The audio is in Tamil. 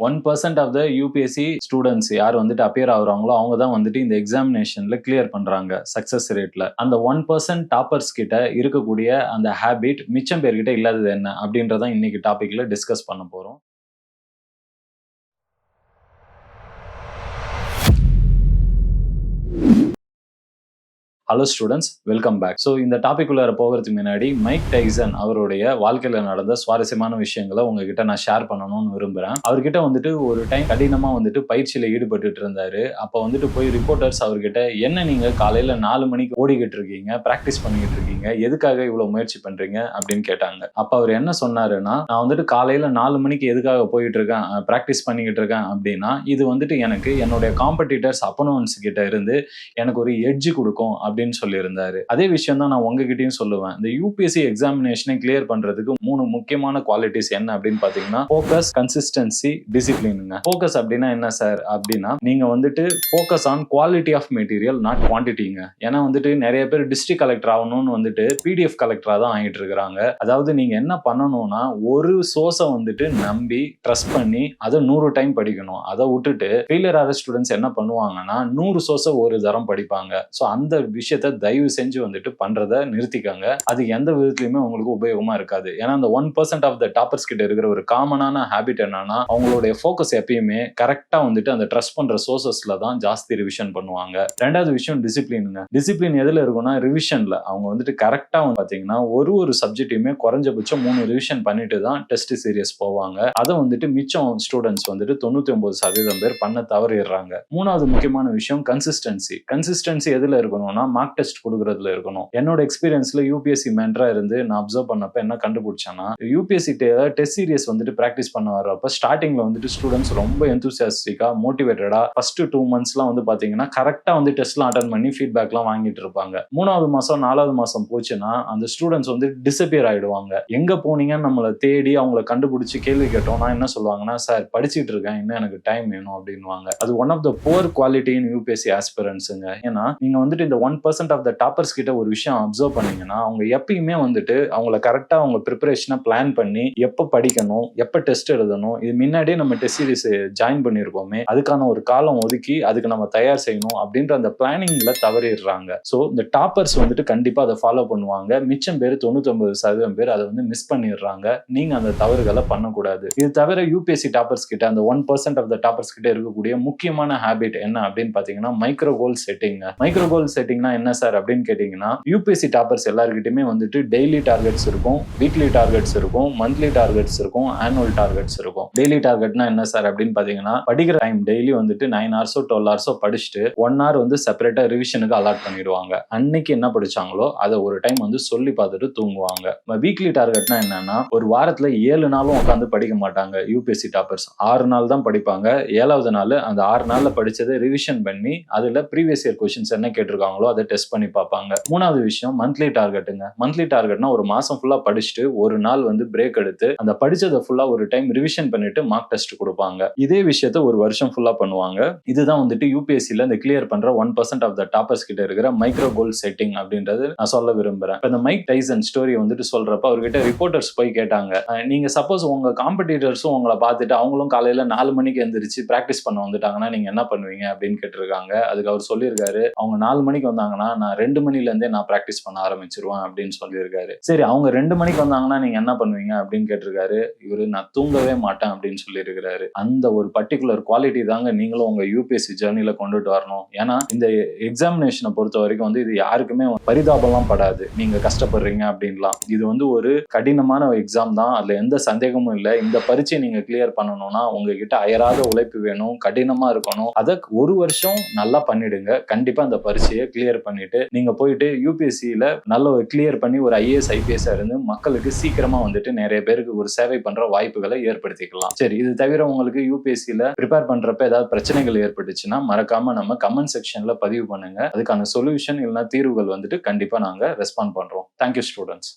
One percent of the UPSC students யார் வந்துட்டு அப்பியர் ஆகுறாங்களோ அவங்க தான் வந்துட்டு இந்த எக்ஸாமினேஷன்ல கிளியர் பண்றாங்க சக்சஸ் ரேட்ல அந்த ஒன் பர்சன்ட் டாப்பர்ஸ் கிட்ட இருக்கக்கூடிய அந்த ஹேபிட் மிச்சம் பேர்கிட்ட இல்லாதது என்ன அப்படின்றதான் இன்னைக்கு டாபிக்ல டிஸ்கஸ் பண்ண போறோம். Hello students welcome back so இந்த டாபிக் உள்ளார போகிறதுக்கு முன்னாடி மைக் டைசன் அவருடைய வாழ்க்கையில் நடந்த சுவாரஸ்யமான விஷயங்களை உங்ககிட்ட நான் ஷேர் பண்ணணும்னு விரும்புறேன். அவர்கிட்ட வந்துட்டு ஒரு டைம் கடினமாக வந்துட்டு பயிற்சியில் ஈடுபட்டு இருந்தாரு. அப்போ வந்துட்டு போய் ரிப்போர்ட்டர்ஸ் அவர்கிட்ட என்ன நீங்கள் காலையில் நாலு மணிக்கு ஓடிக்கிட்டு இருக்கீங்க? ப்ராக்டிஸ் பண்ணிக்கிட்டு இருக்கீங்க? எதுக்காக இவ்வளோ முயற்சி பண்ணுறீங்க அப்படின்னு கேட்டாங்க. அப்போ அவர் என்ன சொன்னாருன்னா நான் வந்துட்டு காலையில் நாலு மணிக்கு எதுக்காக போயிட்டு இருக்கேன்? ப்ராக்டிஸ் பண்ணிக்கிட்டு இருக்கேன். அப்படின்னா இது வந்துட்டு எனக்கு என்னுடைய காம்படிட்டர்ஸ் அப்பனோன்ஸ் கிட்ட இருந்து எனக்கு ஒரு எட்ஜ் கொடுக்கும். அப்படி அப்படின்னு சொல்லியிருந்தாரு. அதே விஷயம் தான் நான் உங்ககிட்டயும் சொல்லுவேன். இந்த யூபிஎஸ்சி எக்ஸாமினேஷனை கிளியர் பண்றதுக்கு மூணு முக்கியமான குவாலிட்டிஸ் என்ன அப்படின்னு பாத்தீங்கன்னா ஃபோக்கஸ் கன்சிஸ்டன்சி டிசிப்ளினுங்க ஃபோக்கஸ் அப்படின்னா என்ன சார் அப்படின்னா நீங்க வந்துட்டு focus on quality of material not குவான்டிட்டிங்க ஏன்னா வந்துட்டு நிறைய பேர் டிஸ்ட்ரிக்ட் கலெக்டர் ஆகணும்னு வந்துட்டு பிடிஎஃப் கலெக்டரா தான் ஆகிட்டு இருக்கிறாங்க. அதாவது நீங்க என்ன பண்ணணும்னா ஒரு சோர்ஸை வந்துட்டு நம்பி ட்ரஸ்ட் பண்ணி அதை நூறு டைம் படிக்கணும். அதை விட்டுட்டு ஃபெயிலியர் ஆகிற ஸ்டூடெண்ட்ஸ் என்ன பண்ணுவாங்கன்னா நூறு சோர்ஸை ஒரு தரம் படிப்பாங்க. ஸோ அந்த விஷயம் விஷயத்த தயவு செஞ்சு வந்துட்டு பண்றத நிறுத்திக்காங்க. அது எந்த விதத்துலயுமே உங்களுக்கு உபயோகமா இருக்காது. ஏன்னா அந்த one percent of the toppers கிட்ட இருக்கிற ஒரு காமனான ஹேபிட் என்னன்னா அவங்களுடைய ஃபோக்கஸ் எப்பயுமே கரெக்டா வந்துட்டு அந்த ட்ரஸ்ட் பண்ற சோர்சஸ்ல தான் ஜாஸ்தி ரிவிஷன் பண்ணுவாங்க. ரெண்டாவது விஷயம் டிசிப்ளினுங்க டிசிப்ளின் எதுல இருக்கும்னா ரிவிஷன்ல அவங்க வந்துட்டு கரெக்டா வந்து பாத்தீங்கன்னா ஒரு ஒரு சப்ஜெக்டையுமே குறைஞ்சபட்சம் மூணு ரிவிஷன் பண்ணிட்டு தான் டெஸ்ட் சீரியஸ் போவாங்க. அதை வந்துட்டு மிச்சம் ஸ்டூடெண்ட்ஸ் வந்துட்டு தொண்ணூத்தி ஒன்பது சதவீதம் பேர் பண்ண தவறிடுறாங்க. மூணாவது முக்கியமான விஷயம் கன்சிஸ்டன்சி கன்சிஸ்டன்சி எதுல இருக்கணும்னா மார்க் டெஸ்ட் கொடுக்கறதுல இருக்கணும். என்னோட எக்ஸ்பீரியன்ஸ்ல யூபிஎஸ்சி மென்டரா இருந்து நான் அப்சர்வ் பண்ணப்ப என்ன கண்டுபிடிச்சேன்னா யூபிஎஸ்சி டெஸ்ட் சீரியஸ் வந்துட்டு ப்ராக்டிஸ் பண்ண வர்றப்ப ஸ்டார்டிங்ல வந்துட்டு ஸ்டூடெண்ட்ஸ் ரொம்ப எந்தூசியாஸ்டிக்கா மோட்டிவேட்டடா ஃபர்ஸ்ட் டூ மந்த்ஸ்லாம் வந்து பாத்தீங்கன்னா கரெக்டா வந்து டெஸ்ட்லாம் அட்டன் பண்ணி ஃபீட்பேக்லாம் வாங்கிட்டு இருப்பாங்க. மூணாவது மாசம் நாலாவது மாசம் போச்சுன்னா அந்த ஸ்டூடெண்ட்ஸ் வந்து டிசப்பியர் ஆயிடுவாங்க. எங்க போனீங்கன்னு நம்மளை தேடி அவங்கள கண்டுபிடிச்சு கேள்வி கேட்டோம்னா என்ன சொல்லுவாங்கன்னா சார் படிச்சுட்டு இருக்கேன். இன்னும் எனக்கு டைம் வேணும். அப்படின்வாங்க அது one of the four quality in UPSC ஆஸ்பிரன்ஸுங்க ஏன்னா நீங்க வந்துட்டு இந்த one percent of the toppers கிட்ட ஒரு விஷயம் அப்சர்வ் பண்ணீங்கன்னா அவங்க எப்பயுமே வந்துட்டு அவங்கள கரெக்டாக அவங்க ப்ரிப்பரேஷனை பிளான் பண்ணி எப்போ படிக்கணும் எப்போ டெஸ்ட் எழுதணும் இது முன்னாடியே நம்ம டெஸ்ட் சீரிஸ் ஜாயின் பண்ணியிருப்போமே அதுக்கான ஒரு காலம் ஒதுக்கி அதுக்கு நம்ம தயார் செய்யணும் அப்படின்ற அந்த பிளானிங்ல தவறிடுறாங்க. ஸோ இந்த டாப்பர்ஸ் வந்துட்டு கண்டிப்பாக அதை ஃபாலோ பண்ணுவாங்க. மிச்சம் பேர் தொண்ணூத்தொன்பது சதவீதம் பேர் அதை வந்து மிஸ் பண்ணிடுறாங்க. நீங்க அந்த தவறுகளை பண்ணக்கூடாது. இது தவிர யூபிஎஸ்சி டாப்பர்ஸ் கிட்ட அந்த one percent of the toppers கிட்ட இருக்கக்கூடிய முக்கியமான ஹேபிட் என்ன அப்படின்னு பாத்தீங்கன்னா micro goal setting micro goal செட்டிங்னா என்ன சார் அப்படின்னு கேட்டிங்கன்னா யூபிஎஸ்சி டாப்பர்ஸ் எல்லாருக்கிட்டையுமே வந்துட்டு டெய்லி டார்கெட்ஸ் இருக்கும் வீக்லி டார்கெட்ஸ் இருக்கும் மந்த்லி டார்கெட்ஸ் இருக்கும் ஆனுவல் டார்கெட்ஸ் இருக்கும். டெய்லி டார்கெட்னா என்ன சார் அப்படின்னு பார்த்தீங்கன்னா படிக்கிற டைம் டெய்லி வந்துட்டு நைன் ஹவர்ஸோ டுவெல் ஹவர்ஸோ படிச்சுட்டு ஒன் ஹவர் வந்து செப்பரேட்டாக ரிவிஷனுக்கு அலாட் பண்ணிடுவாங்க. அன்னைக்கு என்ன படிச்சாங்களோ அதை ஒரு டைம் வந்து சொல்லி பார்த்துட்டு தூங்குவாங்க. வீக்லி டார்கெட்னா என்னன்னா ஒரு வாரத்துல ஏழு நாளும் உட்காந்து படிக்க மாட்டாங்க யூபிஎஸ்சி டாப்பர்ஸ் ஆறு நாள் தான் படிப்பாங்க. ஏழாவது நாள் அந்த ஆறு நாள்ல படிச்சதை ரிவிஷன் பண்ணி அதுல ப்ரீவியஸ் இயர் கொஸ்டின்ஸ் என்ன கேட்டிருக்காங்களோ அதை டெஸ்ட் பண்ணி பார்ப்பாங்க. மூணாவது விஷயம் மந்த்லி டார்கெட்டுங்க மந்த்லி டார்கெட்னா ஒரு மாசம் ஃபுல்லா படிச்சுட்டு ஒரு நாள் வந்து பிரேக் எடுத்து அந்த படிச்சதை ஃபுல்லா ஒரு டைம் ரிவிஷன் பண்ணிட்டு மார்க் டெஸ்ட் கொடுப்பாங்க. இதே விஷயத்த ஒரு வருஷம் ஃபுல்லா பண்ணுவாங்க. இதுதான் வந்துட்டு யூபிஎஸ்சியில இந்த கிளியர் பண்ற one percent of the toppers கிட்ட இருக்கிற மைக்ரோ கோல் செட்டிங் அப்படின்றது நான் சொல்ல விரும்புறேன். இந்த மைக் டைசன் ஸ்டோரி வந்துட்டு சொல்றப்ப அவர்கிட்ட ரிப்போர்ட்டர்ஸ் போய் கேட்டாங்க. நீங்க சப்போஸ் உங்க காம்படிட்டர்ஸும் உங்களை பார்த்துட்டு அவங்களும் காலையில நாலு மணிக்கு எந்திரிச்சு பிராக்டிஸ் பண்ண வந்துட்டாங்கன்னா நீங்க என்ன பண்ணுவீங்க அப்படின்னு கேட்டிருக்காங்க. அதுக்கு அவர் சொல்லியிருக்காரு. அவங்க நாலு மணிக்கு வந்தாங்க. வந்தாங்கன்னா நான் ரெண்டு மணில இருந்தே நான் பிராக்டிஸ் பண்ண ஆரம்பிச்சிருவேன் அப்படின்னு சொல்லியிருக்காரு. சரி அவங்க ரெண்டு மணிக்கு வந்தாங்கன்னா நீங்க என்ன பண்ணுவீங்க அப்படின்னு கேட்டிருக்காரு. இவரு நான் தூங்கவே மாட்டேன் அப்படின்னு சொல்லியிருக்கிறாரு. அந்த ஒரு பர்டிகுலர் குவாலிட்டி தாங்க நீங்களும் உங்க யூபிஎஸ்சி ஜேர்னில கொண்டுட்டு வரணும். ஏன்னா இந்த எக்ஸாமினேஷனை பொறுத்த வரைக்கும் வந்து இது யாருக்குமே பரிதாபம்லாம் படாது. நீங்க கஷ்டப்படுறீங்க அப்படின்லாம். இது வந்து ஒரு கடினமான எக்ஸாம் தான். அதுல எந்த சந்தேகமும் இல்லை. இந்த பரீட்சை நீங்க கிளியர் பண்ணணும்னா உங்ககிட்ட அயராத உழைப்பு வேணும் கடினமா இருக்கணும். அதை ஒரு வருஷம் நல்லா பண்ணிடுங்க. கண்டிப்பா அந்த பரீட்சையை கிளியர் பண்ணிட்டு நீங்க போயிட்டு யூபிஎஸ்சியில நல்ல ஒரு கிளியர் பண்ணி ஒரு ஐஏஎஸ் ஐபிஎஸ் இருந்து மக்களுக்கு சீக்கிரமா வந்துட்டு நிறைய பேருக்கு ஒரு சேவை பண்ற வாய்ப்புகளை ஏற்படுத்திக்கலாம். சரி இது தவிர உங்களுக்கு யூபிஎஸ்சியில ப்ரிப்பேர் பண்றப்ப ஏதாவது பிரச்சனைகள் ஏற்பட்டுச்சுன்னா மறக்காம நம்ம கமெண்ட் செக்ஷன்ல பதிவு பண்ணுங்க. அதுக்கான சொல்யூஷன் இல்லைன்னா தீர்வுகள் வந்துட்டு கண்டிப்பா நாங்க ரெஸ்பாண்ட் பண்றோம். Thank you students